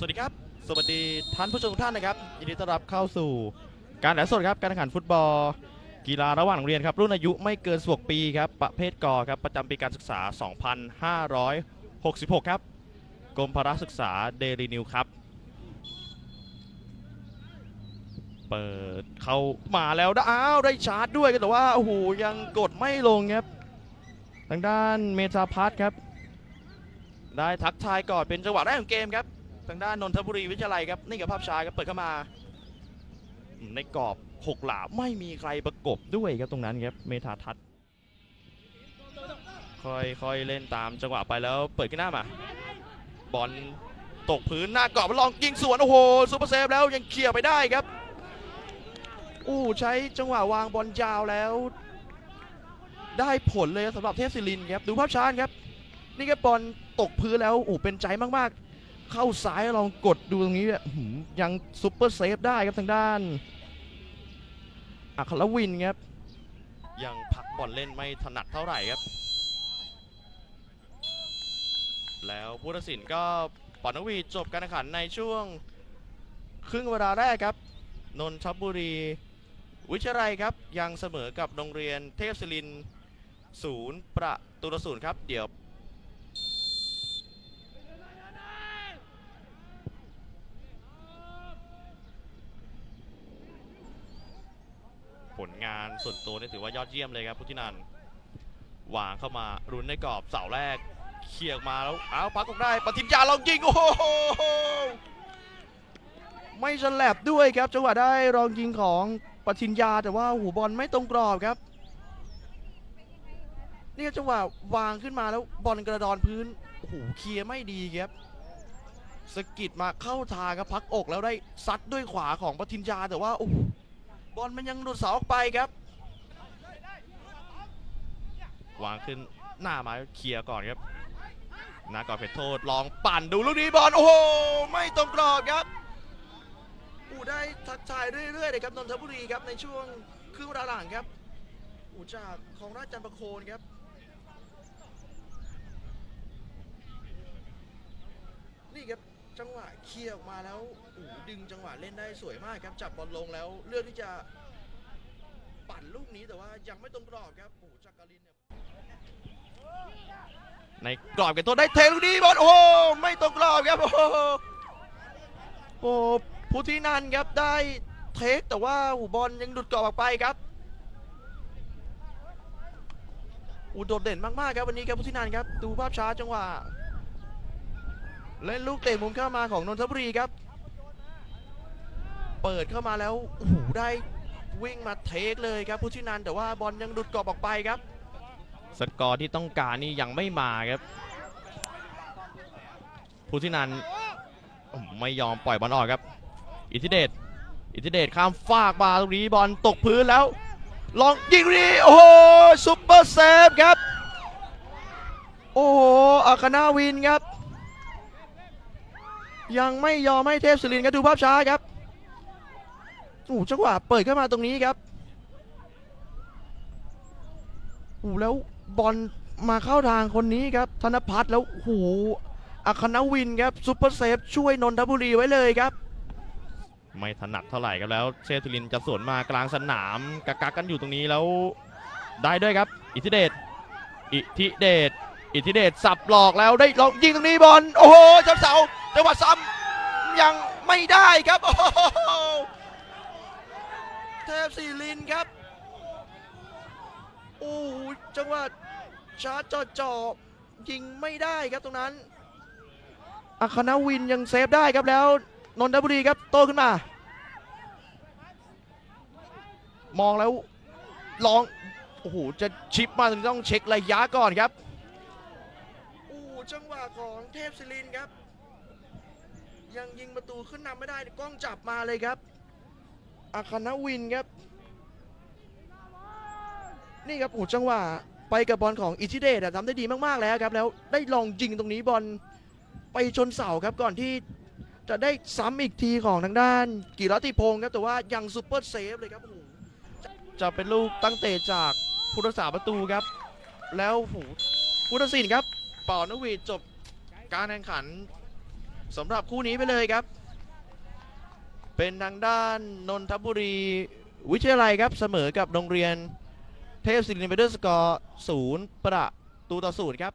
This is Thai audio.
สวัสดีครับ สวัสดีท่านผู้ชมทุกท่านนะครับ ยินดีต้อนรับเข้าสู่การถ่ายทอดสดครับ การแข่งขันฟุตบอล กีฬาระหว่างโรงเรียนครับ รุ่นอายุไม่เกิน 16 ปีครับ ประเภทกอครับ ประจำปีการศึกษา 2566 ครับ กรมพละศึกษาเดลีนิวครับ เปิดเข้ามาแล้วนะอ้าว ได้ชาร์จด้วยแต่ว่า โอ้โห ยังกดไม่ลงครับ ทางด้านเมธาพัฒน์ครับ ได้ทักทายก่อนเป็นจังหวะแรกของเกมครับ ทางด้านนนทบุรีวิทยาลัยครับนี่กับภาพช้าครับเปิดเข้ามา ในกรอบหกหลาไม่มีใครประกบด้วยครับตรงนั้นครับเมธาทัศน์ค่อยๆเล่นตามจังหวะไปแล้วเปิดขึ้นหน้ามา บอลตกพื้นหน้ากรอบลองยิงสวนโอ้โหซูเปอร์เซฟแล้วยังเคลียร์ไปได้ครับอู้ใช้จังหวะวางบอลยาวแล้ว ได้ผลเลยสำหรับเทพศิรินครับดูภาพช้าครับ นี่ก็บอลตกพื้นแล้วโอ้เป็นใจมากๆ เข้าซ้ายลองกดดูตรงนี้เนี่ยอื้อหือยังซุปเปอร์เซฟได้ครับทางด้านอัครวินครับ ยังพักบอลเล่นไม่ถนัดเท่าไหร่ครับ แล้วผู้ตัดสินก็ปอนวีจบการแข่งขันในช่วง ครึ่งเวลาแรกครับ นนทบุรี วิทยาลัยครับยังเสมอกับโรงเรียนเทพศิรินศูนย์ประตูศูนย์ครับเดี๋ยว ผลงานส่วนตัวนี่ถือว่ายอดเยี่ยมเลยครับพุทธินันท์วางเข้ามารุนในกรอบเสาแรกเขี่ยออกมาแล้วเอาพักออกได้ปฏิญญาลองยิงโอ้โหไม่ฉลับด้วยครับจังหวะได้รองยิงของปฏิญญาแต่ว่าหูบอลไม่ตรงกรอบครับนี่จังหวะวางขึ้นมาแล้วบอลกระดอนพื้นโอ้โหเคลียร์ไม่ดีครับสะกิดมาเข้าทางครับพักอกแล้วได้ซัดด้วยขวาของปฏิญญาแต่ว่าโอ้ บอลมันยังหลุดเสาออกไปครับวางขึ้นหน้ามาเคลียร์ก่อนครับหน้าก่อนเพชรโทษลองปั่นดูลูกนี้บอลโอ้โหไม่ตรงกรอบครับอูได้ทักทายเรื่อยๆเลยครับนนทบุรีครับในช่วงครึ่งเวลาหลังครับอูจากของราชจันทร์ประโคนครับ นี่ครับ จังหวะเคลียร์ออกมาแล้วอูดึงจังหวะเล่นได้สวยมากครับ จับบอลลงแล้ว เลือกที่จะปั่นลูกนี้แต่ว่ายังไม่ตรงกรอบครับโอ้จักรินเนี่ยในกรอบก็บตัวได้เทลูกนี้บอลโอ้ไม่ตรงกรอบครับโอ้โหโอ้ผู้ที่นันครับได้เทคแต่ว่าหูบอลยังหลุดกรอบออกไปครับอูโดดเด่นมากๆครับวันนี้ครับผู้ที่นันครับดูภาพช้าจังหวะ เล่นลูกเตะมุมเข้ามาของนนทบุรีครับ เปิดเข้ามาแล้วโอ้โหได้วิ่งมาเทคเลยครับผู้ที่นันแต่ว่าบอลยังหลุดกรอบออกไปครับ สกอร์ที่ต้องการนี่ยังไม่มาครับผู้ที่นันไม่ยอมปล่อยบอลออกครับ อิทธิเดชอิทธิเดชข้ามฟากมาตรงนี้บอลตกพื้นแล้ว ลองยิงดีโอ้โหซุปเปอร์เซฟครับ โอ้โหอาคานาวินครับ ยังไม่ยอมให้เทพศิรินครับดูภาพช้าครับโอ้โหจังหวะเปิดเข้ามาตรงนี้ครับโอ้โหแล้วบอลมาเข้าทางคนนี้ครับ ธนพัฒน์แล้วโอ้โหอัคนวินครับซุปเปอร์เซฟช่วยนนทบุรีไว้เลยครับ ไม่ถนัดเท่าไหร่ครับแล้วเซตุลินจะสวนมากลางสนามกักกักกันอยู่ตรงนี้แล้วได้ด้วยครับ อิทธิเดชอิทธิเดช อิทธิเดชสับหลอกแล้วได้ลองยิงตรงนี้บอลโอ้โหจับเสาจังหวะซ้ำยังไม่ได้ครับโอ้โหเทพศิรินครับโอ้โหจังหวะชาร์จจ่อจ่อยิงไม่ได้ครับตรงนั้นอัคนาวินยังเซฟได้ครับแล้วนนทบุรีครับโตขึ้นมา มองแล้วลองโอ้โหจะชิปมาถึงต้องเช็คระยะก่อนครับ จังหวะของเทพศิรินครับ ยังยิงประตูขึ้นนำไม่ได้กล้องจับมาเลยครับอัคนาวินครับ นี่ครับโอ้จังหวะไปกับบอลของอิชิเดชอะทำได้ดีมาก ๆ แล้วครับ แล้วได้ลองยิงตรงนี้บอลไปชนเสาครับก่อนที่จะได้ซ้ำอีกทีของทางด้าน กิรติพงศ์ครับแต่ว่ายังซูเปอร์เซฟเลยครับโอ้จะจะเป็นลูกตั้งเตะจากผู้รักษาประตูครับ แล้วโอ้โหผู้ตัดสินครับ เป่านกหวีดจบการแข่งขันสำหรับคู่นี้ไปเลยครับ เป็นทางด้านนนทบุรีวิทยาลัยครับเสมอกับโรงเรียนเทพศิรินเวเดอร์สกอร์ศูนย์ประตูต่อศูนย์ครับ